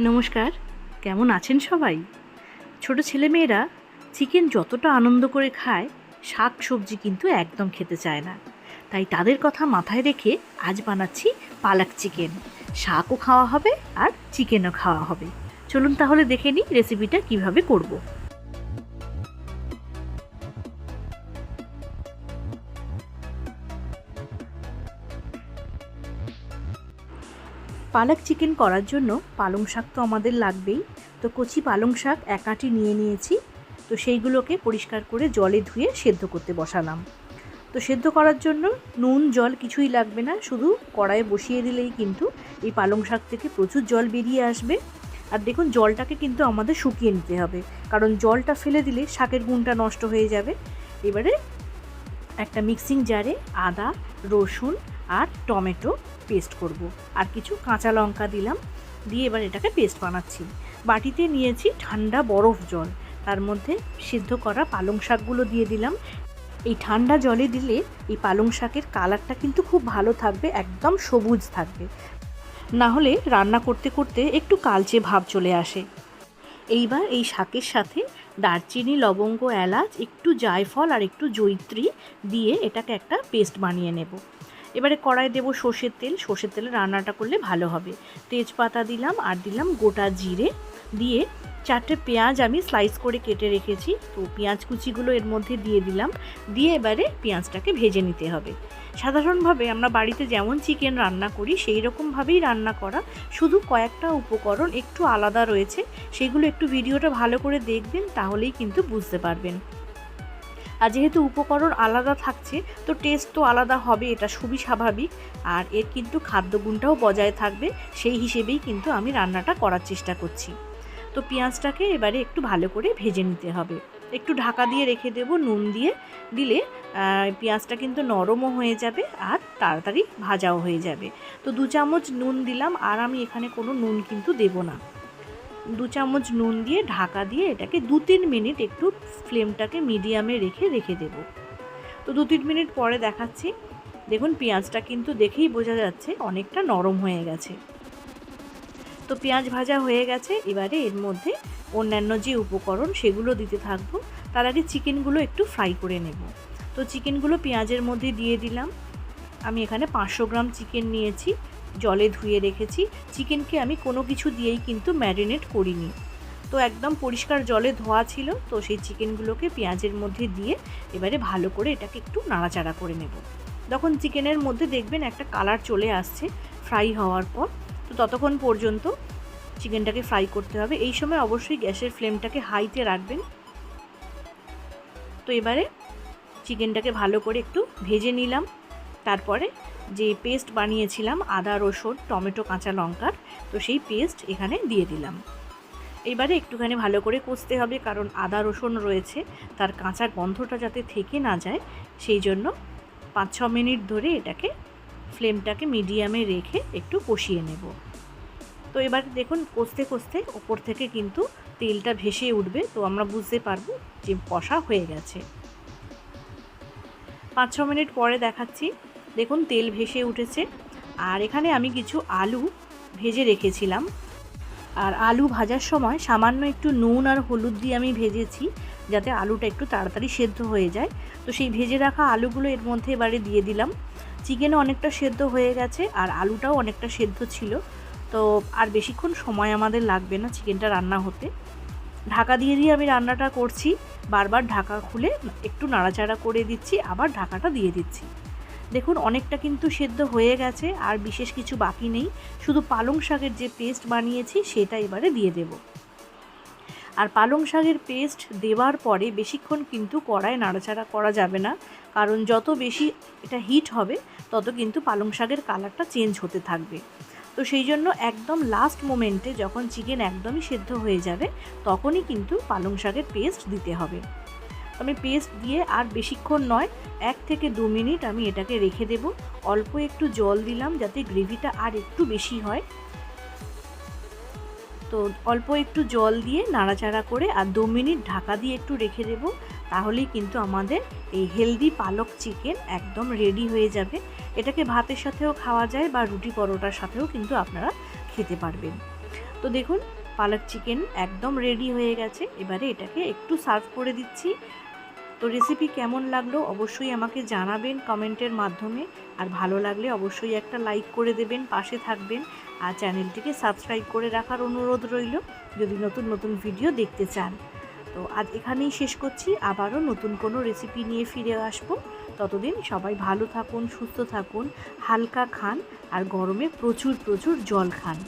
নমস্কার, কেমন আছেন সবাই? ছোট ছেলেমেয়েরা চিকেন যতটা আনন্দ করে খায়, শাক সবজি কিন্তু একদম খেতে চায় না। তাই তাদের কথা মাথায় রেখে আজ বানাচ্ছি পালাক চিকেন। শাকও খাওয়া হবে আর চিকেনও খাওয়া হবে। চলুন তাহলে দেখে নিই রেসিপিটা কীভাবে করব। পালক চিকেন করার জন্য পালং শাক তো আমাদের লাগবেই। তো কচি পালং শাক এক নিয়ে নিয়েছি। তো সেইগুলোকে পরিষ্কার করে জলে ধুয়ে সেদ্ধ করতে বসালাম। তো সেদ্ধ করার জন্য নুন, জল কিছুই লাগবে না, শুধু কড়াইয়ে বসিয়ে দিলেই কিন্তু এই পালং শাক থেকে প্রচুর জল বেরিয়ে আসবে। আর দেখুন, জলটাকে কিন্তু আমাদের শুকিয়ে নিতে হবে। কারণ জলটা ফেলে দিলে শাকের গুণটা নষ্ট হয়ে যাবে। এবারে একটা মিক্সিং জারে আদা, রসুন আর টমেটো পেস্ট করব। আর কিছু কাঁচা লঙ্কা দিলাম, দিয়ে এবার এটাকে পেস্ট বানাচ্ছি। বাটিতে নিয়েছি ঠান্ডা বরফ জল, তার মধ্যে সিদ্ধ করা পালং শাকগুলো দিয়ে দিলাম। এই ঠান্ডা জলে দিলে এই পালং শাকের কালারটা কিন্তু খুব ভালো থাকবে, একদম সবুজ থাকবে। না হলে রান্না করতে করতে একটু কালচে ভাব চলে আসে। এইবার এই শাকের সাথে দারচিনি, লবঙ্গ, এলাচ, একটু জায়ফল আর একটু জৈত্রী দিয়ে এটাকে একটা পেস্ট বানিয়ে নেব। এবারে কড়াই দেবো সর্ষের তেল। সর্ষের তেলে রান্নাটা করলে ভালো হবে। তেজপাতা দিলাম, আর দিলাম গোটা জিরে। দিয়ে চারটে পেঁয়াজ আমি স্লাইস করে কেটে রেখেছি। তো পেঁয়াজ কুচিগুলো এর মধ্যে দিয়ে দিলাম। দিয়ে এবারে পেঁয়াজটাকে ভেজে নিতে হবে। সাধারণভাবে আমরা বাড়িতে যেমন চিকেন রান্না করি, সেই রকমভাবেই রান্না করা। শুধু কয়েকটা উপকরণ একটু আলাদা রয়েছে, সেগুলো একটু ভিডিওটা ভালো করে দেখবেন, তাহলেই কিন্তু বুঝতে পারবেন। আর যেহেতু উপকরণ আলাদা থাকছে, তো টেস্ট তো আলাদা হবে, এটা খুবই স্বাভাবিক। আর এর কিন্তু খাদ্যগুণটাও বজায় থাকবে, সেই হিসেবেই কিন্তু আমি রান্নাটা করার চেষ্টা করছি। তো পেঁয়াজটাকে এবারে একটু ভালো করে ভেজে নিতে হবে। একটু ঢাকা দিয়ে রেখে দেব, নুন দিয়ে। দিলে পেঁয়াজটা কিন্তু নরমও হয়ে যাবে আর তাড়াতাড়ি ভাজাও হয়ে যাবে। তো দু চামচ নুন দিলাম, আর আমি এখানে কোনো নুন কিন্তু দেব না। দু চামচ নুন দিয়ে ঢাকা দিয়ে এটাকে দু তিন মিনিট একটু ফ্লেমটাকে মিডিয়ামে রেখে রেখে দেব। তো দু তিন মিনিট পরে দেখাচ্ছি। দেখুন, পেঁয়াজটা কিন্তু দেখেই বোঝা যাচ্ছে অনেকটা নরম হয়ে গেছে। তো পেঁয়াজ ভাজা হয়ে গেছে। এবারে এর মধ্যে অন্যান্য যে উপকরণ সেগুলো দিতে থাকব। তার আগে চিকেনগুলো একটু ফ্রাই করে নেব। তো চিকেনগুলো পেঁয়াজের মধ্যে দিয়ে দিলাম। আমি এখানে পাঁচশো গ্রাম চিকেন নিয়েছি। জলে ধুয়ে রেখেছি। চিকেনকে আমি কোনো কিছু দিয়েই কিন্তু ম্যারিনেট করিনি। তো একদম পরিষ্কার জলে ধোয়া ছিল, তো সেই চিকেনগুলোকে পেঁয়াজের মধ্যে দিয়ে এবারে ভালো করে এটাকে একটু নাড়াচাড়া করে নেব। তখন চিকেনের মধ্যে দেখবেন একটা কালার চলে আসছে ফ্রাই হওয়ার পর। তো ততক্ষণ পর্যন্ত চিকেনটাকে ফ্রাই করতে হবে। এই সময় অবশ্যই গ্যাসের ফ্লেমটাকে হাইতে রাখবেন। তো এবারে চিকেনটাকে ভালো করে একটু ভেজে নিলাম। তারপরে যে পেস্ট বানিয়েছিলাম আদা, রসুন, টমেটো, কাঁচা লঙ্কার, তো সেই পেস্ট এখানে দিয়ে দিলাম। এবারে একটুখানি ভালো করে কষতে হবে কারণ আদা, রসুন রয়েছে, তার কাঁচা গন্ধটা যাতে থেকে না যায়, সেই জন্য পাঁচ ছ মিনিট ধরে এটাকে ফ্লেমটাকে মিডিয়ামে রেখে একটু কষিয়ে নেব। তো এবার দেখুন, কষতে কষতে ওপর থেকে কিন্তু তেলটা ভেসে উঠবে, তো আমরা বুঝতে পারব যে কষা হয়ে গেছে। পাঁচ ছ মিনিট পরে দেখাচ্ছি দেখুন, তেল ভেসে উঠেছে। আর এখানে আমি কিছু আলু ভেজে রেখেছিলাম। আর আলু ভাজার সময় সামান্য একটু নুন আর হলুদ দিয়ে আমি ভেজেছি, যাতে আলুটা একটু তাড়াতাড়ি সেদ্ধ হয়ে যায়। তো সেই ভেজে রাখা আলুগুলো এর মধ্যে এবারে দিয়ে দিলাম। চিকেনও অনেকটা সেদ্ধ হয়ে গেছে আর আলুটাও অনেকটা সেদ্ধ ছিল। তো আর বেশিক্ষণ সময় আমাদের লাগবে না চিকেনটা রান্না হতে। ঢাকা দিয়ে দিয়ে আমি রান্নাটা করছি। বারবার ঢাকা খুলে একটু নাড়াচাড়া করে দিচ্ছি, আবার ঢাকাটা দিয়ে দিচ্ছি। দেখুন, অনেকটা কিন্তু সেদ্ধ হয়ে গেছে, আর বিশেষ কিছু বাকি নেই। শুধু পালং শাকের যে পেস্ট বানিয়েছি, সেটা এবারে দিয়ে দেব। আর পালং শাকের পেস্ট দেওয়ার পরে বেশিক্ষণ কিন্তু কড়ায় নাড়াচাড়া করা যাবে না, কারণ যত বেশি এটা হিট হবে, তত কিন্তু পালং শাকের কালারটা চেঞ্জ হতে থাকবে। তো সেই জন্য একদম লাস্ট মোমেন্টে যখন চিকেন একদমই সেদ্ধ হয়ে যাবে, তখনই কিন্তু পালং শাকের পেস্ট দিতে হবে। আমি পেস্ট দিয়ে আর বেশিক্ষণ নয়, এক থেকে দু মিনিট আমি এটাকে রেখে দেব। অল্প একটু জল দিলাম যাতে গ্রেভিটা আর একটু বেশি হয়। তো অল্প একটু জল দিয়ে নাড়াচাড়া করে আর দু মিনিট ঢাকা দিয়ে একটু রেখে দেব। তাহলেই কিন্তু আমাদের এই হেলদি পালক চিকেন একদম রেডি হয়ে যাবে। এটাকে ভাতের সাথেও খাওয়া যায় বা রুটি পরোটার সাথেও কিন্তু আপনারা খেতে পারবেন। তো দেখুন পালক চিকেন একদম রেডি হয়ে গেছে। এবারে এটাকে একটু সার্ভ করে দিচ্ছি। তো রেসিপি কেমন লাগল অবশ্যই আমাকে জানাবেন কমেন্টের মাধ্যমে। আর ভালো লাগলে অবশ্যই একটা লাইক করে দেবেন, পাশে থাকবেন। আর চ্যানেলটিকে সাবস্ক্রাইব করে রাখার অনুরোধ রইল, যদি নতুন নতুন ভিডিও দেখতে চান। তো আজ এখানেই শেষ করছি। আবারও নতুন কোনো রেসিপি নিয়ে ফিরে আসব। ততদিন সবাই ভালো থাকুন, সুস্থ থাকুন, হালকা খান, আর গরমে প্রচুর প্রচুর জল খান।